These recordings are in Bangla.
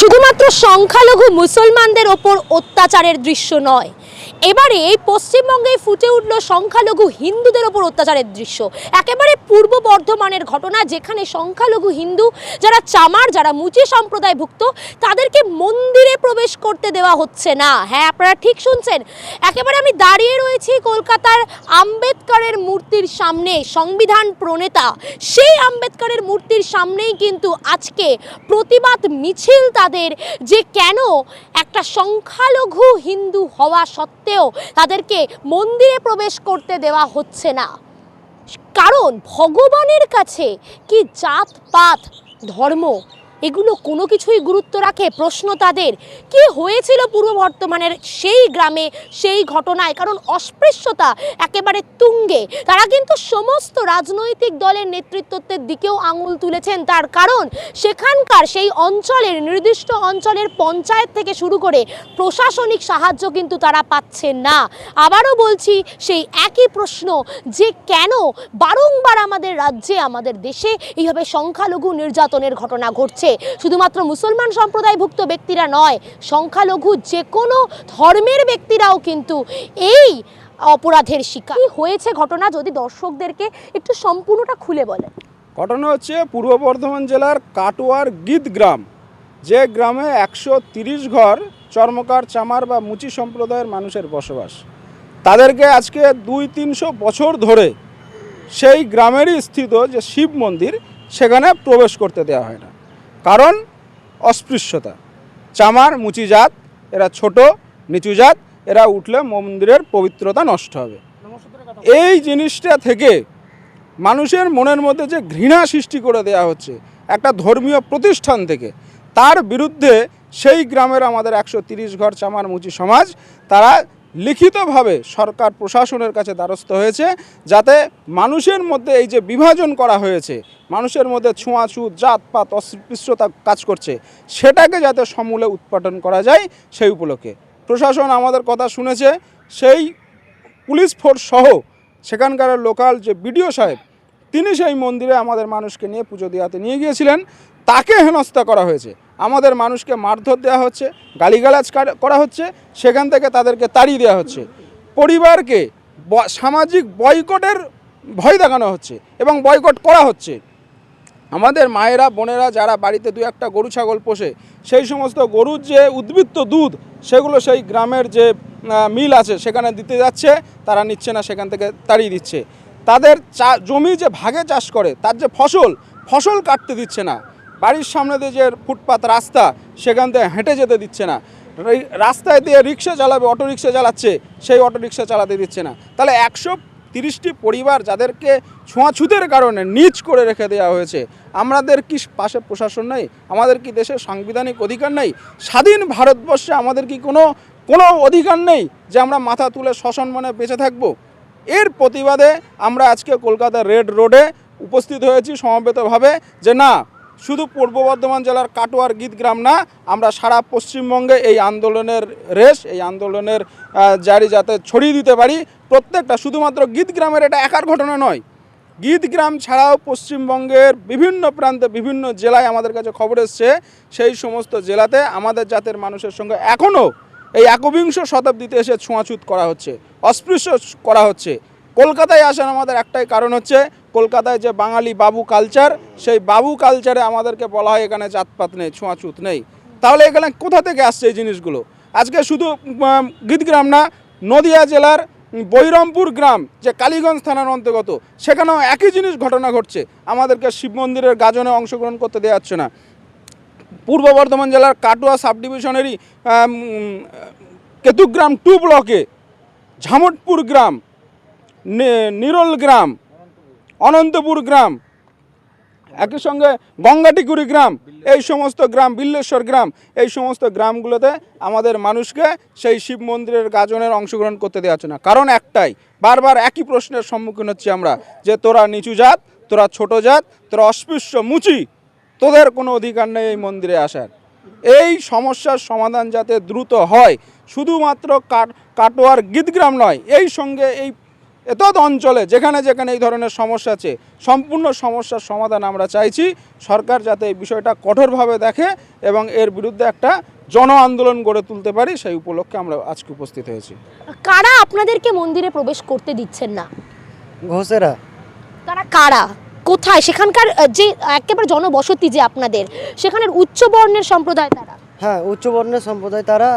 শুধুমাত্র সংখ্যালঘু মুসলমানদের ওপর অত্যাচারের দৃশ্য নয় এবারে এই পশ্চিমবঙ্গে ফুটে উঠল সংখ্যালঘু হিন্দুদের ওপর অত্যাচারের দৃশ্য। একেবারে পূর্ব বর্ধমানের ঘটনা, যেখানে সংখ্যালঘু হিন্দু, যারা চামার, যারা মুচি সম্প্রদায়ভুক্ত, তাদেরকে মন্দিরে প্রবেশ করতে দেওয়া হচ্ছে না। হ্যাঁ আপনারা ঠিক শুনছেন? একেবারে আমি দাঁড়িয়ে রয়েছি কলকাতার আম্বেদকরের মূর্তির সামনে, সংবিধান প্রণেতা। সেই আম্বেদকরের মূর্তির সামনেই কিন্তু আজকে প্রতিবাদ মিছিল তাদের যে কেন একটা সংখ্যালঘু হিন্দু হওয়া সত্ত্বেও তাদেরকে মন্দিরে প্রবেশ করতে দেওয়া হচ্ছে না। কারণ ভগবানের কাছে কি জাত পাত ধর্ম এগুলো কোনো কিছুই গুরুত্ব রাখে প্রশ্ন তাদের। কি হয়েছিল পূর্ব বর্তমানের সেই গ্রামে, সেই ঘটনায়? কারণ অস্পৃশ্যতা একেবারে তুঙ্গে। তারা কিন্তু সমস্ত রাজনৈতিক দলের নেতৃত্বের দিকেও আঙুল তুলেছেন। তার কারণ সেখানকার সেই অঞ্চলের, নির্দিষ্ট অঞ্চলের পঞ্চায়েত থেকে শুরু করে প্রশাসনিক সাহায্য কিন্তু তারা পাচ্ছেন না। আবারও বলছি, সেই একই প্রশ্ন, যে কেন বারংবার আমাদের রাজ্যে, আমাদের দেশে এইভাবে সংখ্যালঘু নির্যাতনের ঘটনা ঘটছে? শুধুমাত্র মুসলমান সম্প্রদায়ভুক্ত ব্যক্তিরা নয়, সংখ্যালঘু যে কোনো ধর্মের ব্যক্তিরাও কিন্তু এই অপরাধের শিকার। হয়েছে ঘটনা যদি দর্শকদেরকে একটু সম্পূর্ণটা খুলে বলে ঘটনা হচ্ছে পূর্ব বর্ধমান জেলার কাটোয়ার গীত গ্রাম। যে গ্রামে একশো তিরিশ ঘর, চর্মকার, চামার বা মুচি সম্প্রদায়ের মানুষের বসবাস। তাদেরকে আজকে দুই তিনশো বছর ধরে সেই গ্রামেরই স্থিত যে শিব মন্দির, সেখানে প্রবেশ করতে দেওয়া হয় না। কারণ অস্পৃশ্যতা। চামার মুচি জাত, এরা ছোট, নিচু জাত, এরা উঠলে মন্দিরের পবিত্রতা নষ্ট হবে। এই জিনিসটা থেকে মানুষের মনের মধ্যে যে ঘৃণা সৃষ্টি করে দেওয়া হচ্ছে, একটা ধর্মীয় প্রতিষ্ঠান থেকে, তার বিরুদ্ধে সেই গ্রামের আমাদের একশো ঘর চামার মুচি সমাজ, তারা লিখিতভাবে সরকার প্রশাসনের কাছে দ্বারস্থ হয়েছে যাতে মানুষের মধ্যে এই যে বিভাজন করা হয়েছে, মানুষের মধ্যে ছোঁয়াছুত জাতপাত, অস্পৃশ্যতা কাজ করছে, সেটাকে যাতে সমূলে উৎপাদন করা যায় সেই উপলক্ষে। প্রশাসন আমাদের কথা শুনেছে, সেই পুলিশ ফোর্স সহ সেখানকার লোকাল যে বিডিও সাহেব, তিনি সেই মন্দিরে আমাদের মানুষকে নিয়ে পুজো দেওয়াতে নিয়ে গিয়েছিলেন, তাকে হেনস্থা করা হয়েছে। আমাদের মানুষকে মারধর দেওয়া হচ্ছে, গালিগালাজ করা হচ্ছে, সেখান থেকে তাদেরকে তাড়িয়ে দেওয়া হচ্ছে। পরিবারকে সামাজিক বয়কটের ভয় দেখানো হচ্ছে এবং বয়কট করা হচ্ছে। আমাদের মায়েরা, বোনেরা যারা বাড়িতে দু একটা গরু ছাগল পোষে, সেই সমস্ত গরুর যে উদ্বৃত্ত দুধ, সেগুলো সেই গ্রামের যে মিল আছে, সেখানে দিতে যাচ্ছে, তারা নিচ্ছে না, সেখান থেকে তাড়িয়ে দিচ্ছে। তাদের চা জমি যে ভাগে চাষ করে, তার যে ফসল ফসল কাটতে দিচ্ছে না। বাড়ির সামনে দিয়ে যে ফুটপাত রাস্তা, সেখান থেকে হেঁটে যেতে দিচ্ছে না। রাস্তায় দিয়ে রিক্সা চালাবে অটো রিক্সা চালাচ্ছে, সেই অটো রিক্সা চালাতে দিচ্ছে না। তাহলে একশো তিরিশটি পরিবার যাদেরকে ছোঁয়াছুতের কারণে নিচ করে রেখে দেওয়া হয়েছে, আমাদের কি পাশে প্রশাসন নেই? আমাদের কি দেশের সাংবিধানিক অধিকার নেই? স্বাধীন ভারতবর্ষে আমাদের কি কোনো কোনো অধিকার নেই যে আমরা মাথা তুলে মনে বেঁচে থাকব? এর প্রতিবাদে আমরা আজকে কলকাতা রেড রোডে উপস্থিত হয়েছি সমবেতভাবে যে না শুধু পূর্ব বর্ধমান জেলার কাটোয়ার গীতগ্রাম না, আমরা সারা পশ্চিমবঙ্গে এই আন্দোলনের রেশ, এই আন্দোলনের জারি যাতে ছড়িয়ে দিতে পারি, প্রত্যেকটা শুধুমাত্র গীতগ্রামের এটা একার ঘটনা নয়। গীতগ্রাম ছাড়াও পশ্চিমবঙ্গের বিভিন্ন প্রান্তে, বিভিন্ন জেলায় আমাদের কাছে খবর এসছে, সেই সমস্ত জেলাতে আমাদের জাতের মানুষের সঙ্গে এখনও এই একবিংশ শতাব্দীতে এসে ছোঁয়াছুত করা হচ্ছে, অস্পৃশ্য করা হচ্ছে। কলকাতায় আসার আমাদের একটাই কারণ হচ্ছে কলকাতায় যে বাঙালি বাবু কালচার সেই বাবু কালচারে আমাদেরকে বলা হয় এখানে জাতপাত নেই, ছোঁয়াছুত নেই। তাহলে এখানে কোথা থেকে আসছে এই জিনিসগুলো? আজকে শুধু গীতগ্রাম না, নদিয়া জেলার বৈরমপুর গ্রাম, যে কালীগঞ্জ থানার অন্তর্গত, সেখানেও একই জিনিস ঘটনা ঘটছে। আমাদেরকে শিব মন্দিরের গাজনে অংশগ্রহণ করতে দেওয়া হচ্ছে না। পূর্ব বর্ধমান জেলার কাটোয়া সাব ডিভিশনেরই কেতুগ্রাম টু ব্লকে, ঝামটপুর গ্রাম নিরল গ্রাম, অনন্তপুর গ্রাম, একই সঙ্গে গঙ্গাটিকুড়ি গ্রাম, এই সমস্ত গ্রাম, বিল্লেশ্বর গ্রাম, এই সমস্ত গ্রামগুলোতে আমাদের মানুষকে সেই শিব মন্দিরের গাজনের অংশগ্রহণ করতে দেওয়া হচ্ছে না। কারণ একটাই, বারবার একই প্রশ্নের সম্মুখীন হচ্ছি আমরা, যে তোরা নিচু জাত, তোরা ছোট জাত, তোরা অস্পৃশ্য, মুচি, তোদের কোনো অধিকার নেই এই মন্দিরে আসার। এই সমস্যার সমাধান যাতে দ্রুত হয়, শুধুমাত্র কাট, কাটোয়ার গীতগ্রাম নয়, এই সঙ্গে এই এতদ অঞ্চলে যেখানে যেখানে এই ধরনের সমস্যা আছে সম্পূর্ণ সমস্যার সমাধান আমরা চাইছি। সরকার যাতে এই বিষয়টা কঠোরভাবে দেখে এবং এর বিরুদ্ধে একটা জন আন্দোলন গড়ে তুলতে পারি সেই উপলক্ষে আমরা আজকে উপস্থিত হয়েছি। কারা আপনাদেরকে মন্দিরে প্রবেশ করতে দিচ্ছেন না? ঘোষেরা। তারা কারা? কোথায়? সেখানকার যে একেবারে জনবসতি যে আপনাদের সেখানের উচ্চ বর্ণের সম্প্রদায় তারা? হ্যাঁ উচ্চ বর্ণের সম্প্রদায় তারা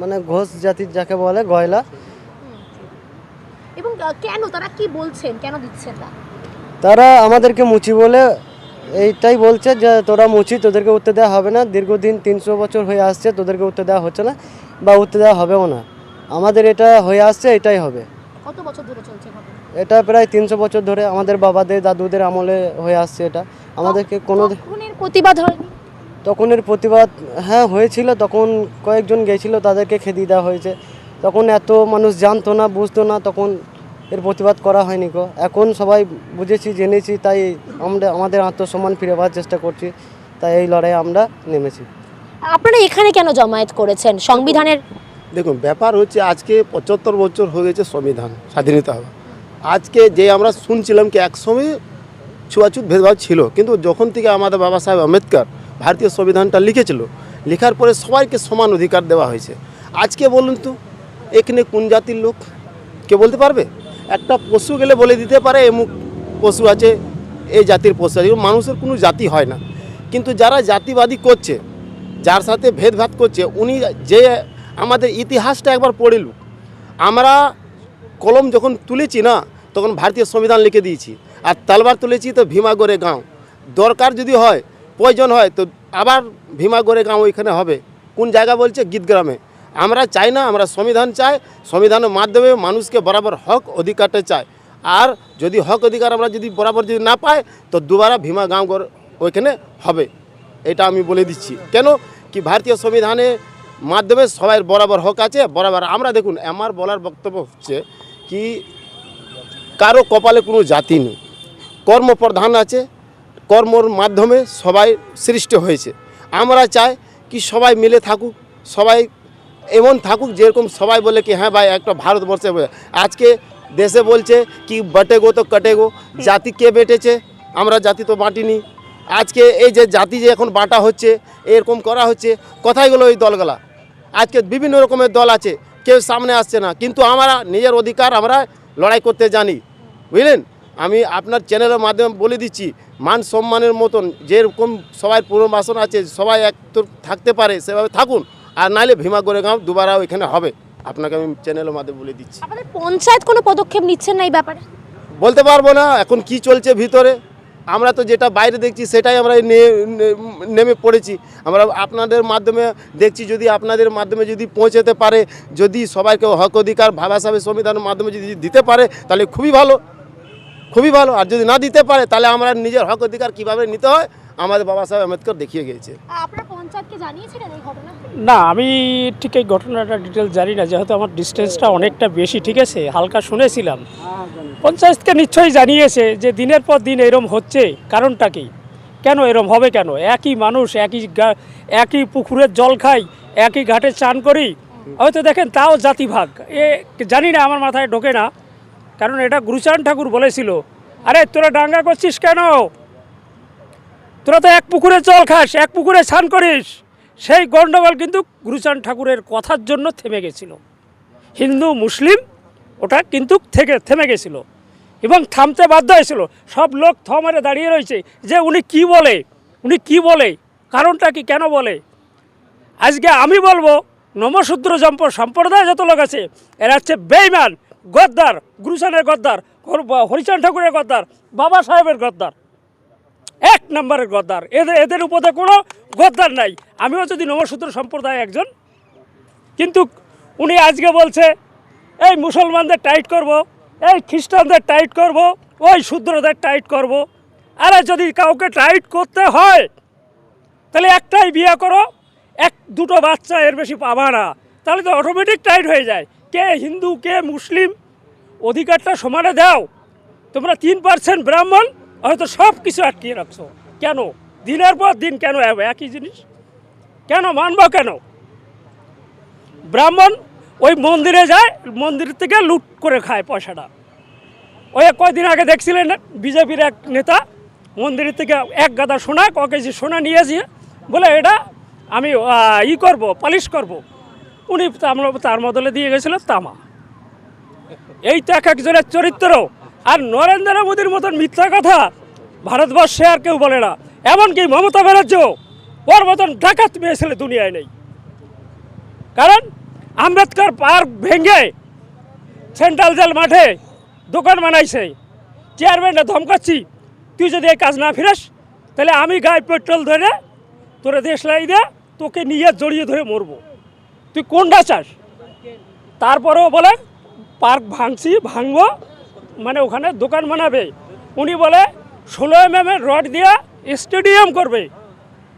মানে ঘোষ জাতির যাকে বলে গয়লা এবং কেন তারা কি বলছেন? কেন দিচ্ছেন না? তারা আমাদেরকে মুচি বলে এইটাই বলছে যে তোরা মুচি তোদেরকে উঠতে দেওয়া হবে না। দীর্ঘদিন তিনশো বছর হয়ে আসছে তোদেরকে উঠতে দেওয়া হচ্ছে না বা উঠতে দেওয়া হবেও না। আমাদের এটা হয়ে আসছে এটাই হবে। কত বছর ধরে চলছে এটা প্রায় তিনশো বছর ধরে আমাদের বাবাদের দাদুদের আমলে হয়ে আসছে এটা। আমাদেরকে কোনো প্রতিবাদ হয়নি? তখনের প্রতিবাদ হ্যাঁ হয়েছিল। তখন কয়েকজন গেছিল তাদেরকে খেদিয়ে দেওয়া হয়েছে। তখন এত মানুষ জানতো না বুঝতো না তখন এর প্রতিবাদ করা হয়নি গো। এখন সবাই বুঝেছি জেনেছি তাই আমরা আমাদের আত্মসম্মান ফিরে পাওয়ার চেষ্টা করছি তাই এই লড়াইয়ে আমরা নেমেছি। আপনারা এখানে কেন জমায়েত করেছেন? সংবিধানের দেখুন ব্যাপার হচ্ছে আজকে পঁচাত্তর বছর হয়ে গেছে সংবিধান স্বাধীনতা হবে আজকে যে আমরা শুনছিলাম কি এক সময় ছুয়াছুত ভেদভাব ছিল কিন্তু যখন থেকে আমাদের বাবা সাহেব আম্বেদকর ভারতীয় সংবিধানটা লিখেছিল লেখার পরে সবাইকে সমান অধিকার দেওয়া হয়েছে। আজকে বলুন তো এখানে কোন জাতির লোক? কে বলতে পারবে? একটা পশু গেলে বলে দিতে পারে, এমুক পশু আছে এই জাতির পশু আছে। মানুষের কোনো জাতি হয় না। কিন্তু যারা জাতিবাদী করছে, যার সাথে ভেদভাদ করছে, উনি যে আমাদের ইতিহাসটা একবার পড়িলু আমরা কলম যখন তুলেছি না, তখন ভারতীয় সংবিধান লিখে দিয়েছি। আর তালবার তুলেছি তো ভীমাগড়ে গাঁও। দরকার যদি হয়, প্রয়োজন হয়, তো আবার ভীমাগড়ে গাঁও ওইখানে হবে। কোন জায়গা বলছে? গীতগ্রামে। আমরা চাই না, আমরা সংবিধান চাই, সংবিধানের মাধ্যমে মানুষকে বরাবর হক অধিকারটা চাই। আর যদি হক অধিকার আমরা যদি বরাবর যদি না পাই, তো দুবারা ভীমা গাঁও গড় ওইখানে হবে। এটা আমি বলে দিচ্ছি। কেন? কি ভারতীয় সংবিধানে মাধ্যমে সবাই বরাবর হক আছে, বরাবর আমরা দেখুন, আমার বলার বক্তব্য হচ্ছে কি, কারও কপালে কোনো জাতি নেই। কর্মপ্রধান আছে, কর্মর মাধ্যমে সবাই সৃষ্টি হয়েছে। আমরা চাই কি সবাই মিলে থাকুক, সবাই এমন থাকুক যেরকম সবাই বলে কি হ্যাঁ ভাই, একটা ভারতবর্ষে আজকে দেশে বলছে কি, বটেগো তো কটেগো। জাতি কে বেটেছে? আমরা জাতি তো বাঁটিনি। আজকে এই যে জাতি যে এখন বাঁটা হচ্ছে, এরকম করা হচ্ছে কোথায় গেলো ওই দলগুলা। আজকে বিভিন্ন রকমের দল আছে, কেউ সামনে আসছে না। কিন্তু আমরা নিজের অধিকার আমরা লড়াই করতে জানি। বুঝলেন? আমি আপনার চ্যানেলের মাধ্যমে বলে দিচ্ছি, মান সম্মানের মতন যেরকম সবাই পুনর্বাসন আছে, সবাই এক থাকতে পারে, সেভাবে থাকুন। আর নাহলে ভীমা গোরেগাঁও দুবারা ওইখানে হবে। আপনাকে আমি চ্যানেলের মাধ্যমে বলে দিচ্ছি। পঞ্চায়েত কোনো পদক্ষেপ নিচ্ছেন না এই ব্যাপারে? বলতে পারব না এখন কি চলছে ভিতরে? আমরা তো যেটা বাইরে দেখছি সেটাই আমরা নেমে পড়েছি। আমরা আপনাদের মাধ্যমে দেখছি যদি আপনাদের মাধ্যমে যদি পৌঁছাতে পারে যদি সবাইকে হক অধিকার ভাবা সাহেবের সংবিধানের মাধ্যমে যদি দিতে পারে তাহলে খুবই ভালো। খুবই ভালো। আর যদি না দিতে পারে তাহলে আমরা নিজের হক অধিকার কীভাবে নিতে হয় আমাদের বাবা সাহেব আম্বেদকর দেখিয়ে গিয়েছে। পঞ্চায়েতকে জানিয়েছিলেন এই ঘটনা? না, আমি ঠিক এই ঘটনাটা ডিটেল জানি না, যেহেতু আমার ডিস্টেন্সটা অনেকটা বেশি, ঠিক আছে? হালকা শুনেছিলাম। পঞ্চায়েতকে নিশ্চয়ই জানিয়েছে যে দিনের পর দিন এরম হচ্ছে। কারণটা কি? কেন এরম হবে কেন? একই মানুষ, একই একই পুকুরের জল খাই, একই ঘাটে চান করি। হয়তো দেখেন, তাও জাতিভাগ। এ, জানি না, আমার মাথায় ঢোকে না। কারণ এটা গুরুচারণ ঠাকুর বলেছিল। আরে, তোরা ডাঙ্গা করছিস কেন? তোরা তো এক পুকুরে জল খাস, এক পুকুরে স্নান করিস। সেই গণ্ডগোল কিন্তু গুরুচান ঠাকুরের কথার জন্য থেমে গেছিল। হিন্দু, মুসলিম, ওটা কিন্তু থেকে, থেমে গেছিল। এবং থামতে বাধ্য হয়েছিল। সব লোক থমারে দাঁড়িয়ে রয়েছে যে উনি কি বলে, উনি কি বলে, কারণটা কি, কেন বলে? আজকে আমি বলব নমশূদ্র জম্প সম্প্রদায় যত লোক আছে, এরা হচ্ছে বেইমান গদ্দার গুরুচানের গদ্দার হর- হরিচাঁদ ঠাকুরের গদ্দার, বাবা সাহেবের গদ্দার। এক নম্বরের গদ্দার। এদের এদের উপরে কোনো গদ্দার নাই। আমিও যদি নমসূত্র সম্প্রদায় একজন, কিন্তু উনি আজকে বলছে, এই মুসলমানদের টাইট করব, এই খ্রিস্টানদের টাইট করব, ওই শূদ্রদের টাইট করব। আরে যদি কাউকে টাইট করতে হয়, তাহলে একটাই বিয়ে করো, এক দুটো বাচ্চা এর বেশি পাবা না। তাহলে তো অটোমেটিক টাইট হয়ে যায়। কে হিন্দু, কে মুসলিম, অধিকারটা সমানে দাও। তোমরা তিন পার্সেন্ট ব্রাহ্মণ হয়তো সব কিছু আটকিয়ে রাখছো। কেন? দিনের পর দিন কেন একই জিনিস? কেন মানব কেন? ব্রাহ্মণ ওই মন্দিরে যায়, মন্দির থেকে লুট করে খায় পয়সাটা। ওই কয়দিন আগে দেখছিলেন বিজেপির এক নেতা, মন্দির থেকে এক গাদা সোনা, ক কেজি সোনা নিয়েছি বলে, এটা আমি ই করব, পালিশ করব। উনি তার বদলে দিয়ে গেছিল তামা। এই তো এক একজনের চরিত্র। আর নরেন্দ্র মোদীর মতন মিথ্যা কথা ভারতবর্ষে আর কেউ বলে না। এমনকি মমতা ব্যানার্জি ওর মতন ডাকাত মেয়ে ছেলে দুনিয়ায় নেই। কারণ আম্বেদকর পার্ক ভেঙে সেন্ট্রাল জেল মাঠে দোকান বানাইছে। চেয়ারম্যানটা ধমকাচ্ছি, তুই যদি এই কাজ না ফিরাস, তাহলে আমি গায়ে পেট্রোল ধরে তোরে দেশ লাই দে, তোকে নিয়ে জড়িয়ে ধরে মরবো। তুই কোনটা চাস? তারপরেও বলে, পার্ক ভাঙছি, ভাঙবো মানে ওখানে দোকান বানাবে। উনি বলে, ষোলো এম এর রড দিয়ে স্টেডিয়াম করবে।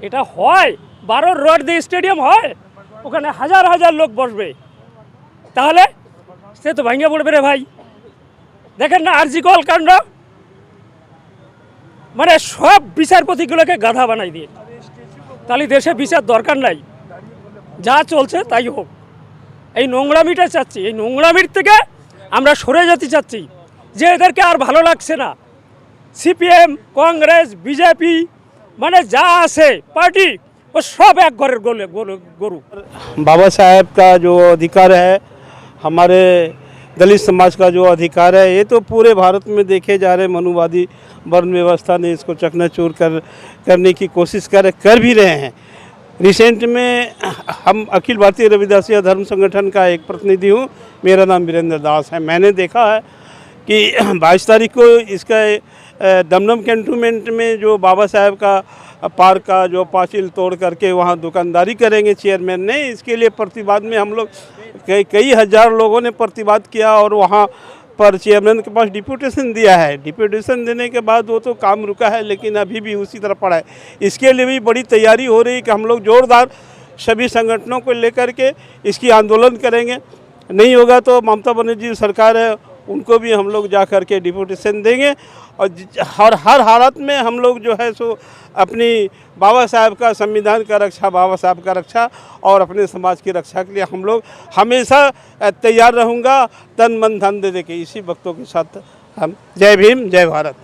এটা হয় বারোর রড দিয়ে স্টেডিয়াম হয়, ওখানে হাজার হাজার লোক বসবে। তাহলে সে তো ভাঙিয়ে পড়বে রে ভাই। দেখেন না আরজি কল কাণ্ড মানে সব বিচারপতিগুলোকে গাধা বানাই দিয়ে। তাহলে দেশে বিচার দরকার নাই। যা চলছে তাই হোক। এই নোংরামিটা চাচ্ছি। এই নোংরামির থেকে আমরা সরে যেতে চাচ্ছি। যে এদেরকে আর ভালো লাগছে না সিপিএম কংগ্রেস বিজেপি মানে যা আছে পার্টি ও সব এক ঘরের গোলে গোলে- গরু बाबा साहेब का जो अधिकार है हमारे दलित समाज का जो अधिकार है ये तो पूरे भारत में देखे जा रहे मनुवादी वर्ण व्यवस्था ने इसको चकनाचूर कर करने की कोशिश कर कर भी रहे हैं रिसेंट में हम अखिल भारतीय रविदासिया धर्म संगठन का एक प्रतिनिधि हूँ मेरा नाम वीरेंद्र दास है मैंने देखा है कि 22 तारीख को इसका दमदम कैंटोनमेंट में जो बाबा साहेब का पार्क का जो पाचिल तोड़ करके वहाँ दुकानदारी करेंगे चेयरमैन ने, इसके लिए प्रतिवाद में हम लोग कई कई हज़ार लोगों ने प्रतिवाद किया और वहाँ पर चेयरमैन के पास डिप्यूटेशन दिया है। डिप्यूटेशन देने के बाद वो तो काम रुका है, लेकिन अभी भी उसी तरह पड़ा है। इसके लिए भी बड़ी तैयारी हो रही है कि हम लोग जोरदार सभी संगठनों को लेकर के इसकी आंदोलन करेंगे। नहीं होगा तो ममता बनर्जी सरकार है उनको भी हम लोग जा कर के डिपुटेशन देंगे। और हर हर हालत में हम लोग जो है सो अपनी बाबा साहब का संविधान का रक्षा, बाबा साहब का रक्षा और अपने समाज की रक्षा के लिए हम लोग हमेशा तैयार रहूँगा। तन मन धन दे दे के इसी वक्तों के साथ हम। जय भीम, जय भारत।